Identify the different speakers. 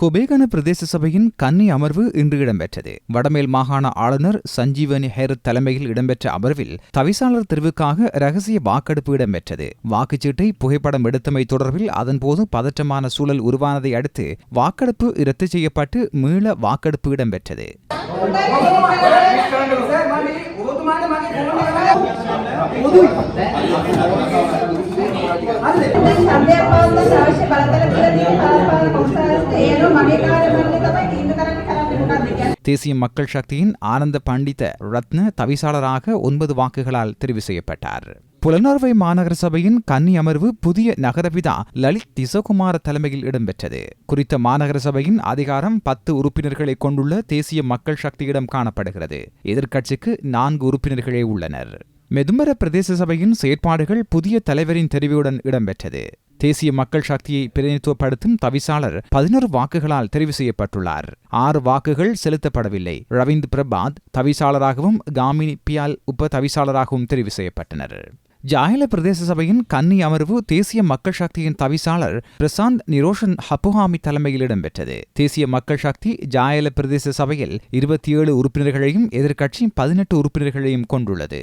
Speaker 1: கொபேகன பிரதேச சபையின் கன்னி அமர்வு இன்று இடம்பெற்றது. வடமேல் மாகாண ஆளுநர் சஞ்சீவனி ஹெர் தலைமையில் இடம்பெற்ற அமர்வில் தவிசாளர் தெரிவுக்காக ரகசிய வாக்கெடுப்பு இடம்பெற்றது. வாக்குச்சீட்டை புகைப்படம் எடுத்தமை தொடர்பில் அதன்போது பதற்றமான சூழல் உருவானதை அடுத்து வாக்கெடுப்பு ரத்து செய்யப்பட்டு மீள வாக்கெடுப்பு இடம்பெற்றது. தேசிய மக்கள் சக்தியின் ஆனந்த பண்டித ரத்ன தவிசாளராக ஒன்பது வாக்குகளால் தெரிவு செய்யப்பட்டார். புலனர்வை மாநகர சபையின் கன்னி அமர்வு புதிய நகரபிதா லலித் திசகுமார தலைமையில் இடம்பெற்றது. குறித்த மாநகர சபையின் அதிகாரம் பத்து உறுப்பினர்களை கொண்டுள்ள தேசிய மக்கள் சக்தியிடம் காணப்படுகிறது. எதிர்க்கட்சிக்கு நான்கு உறுப்பினர்களே உள்ளனர். மெதுமர பிரதேச சபையின் செயற்பாடுகள் புதிய தலைவரின் தெரிவுடன் இடம்பெற்றது. தேசிய மக்கள் சக்தியை பிரதிநிதித்துவப்படுத்தும் தவிசாளர் பதினோரு வாக்குகளால் தெரிவு செய்யப்பட்டுள்ளார். ஆறு வாக்குகள் செலுத்தப்படவில்லை. ரவீந்த் பிரபாத் தவிசாளராகவும் காமினி பியால் உப தவிசாளராகவும் தெரிவு செய்யப்பட்டனர். ஜாயல பிரதேச சபையின் கன்னி அமர்வு தேசிய மக்கள் சக்தியின் தவிசாளர் பிரசாந்த் நிரோஷன் ஹப்புஹாமி தலைமையில் இடம்பெற்றது. தேசிய மக்கள் சக்தி ஜாயல பிரதேச சபையில் இருபத்தி ஏழு உறுப்பினர்களையும் எதிர்க்கட்சி பதினெட்டு உறுப்பினர்களையும் கொண்டுள்ளது.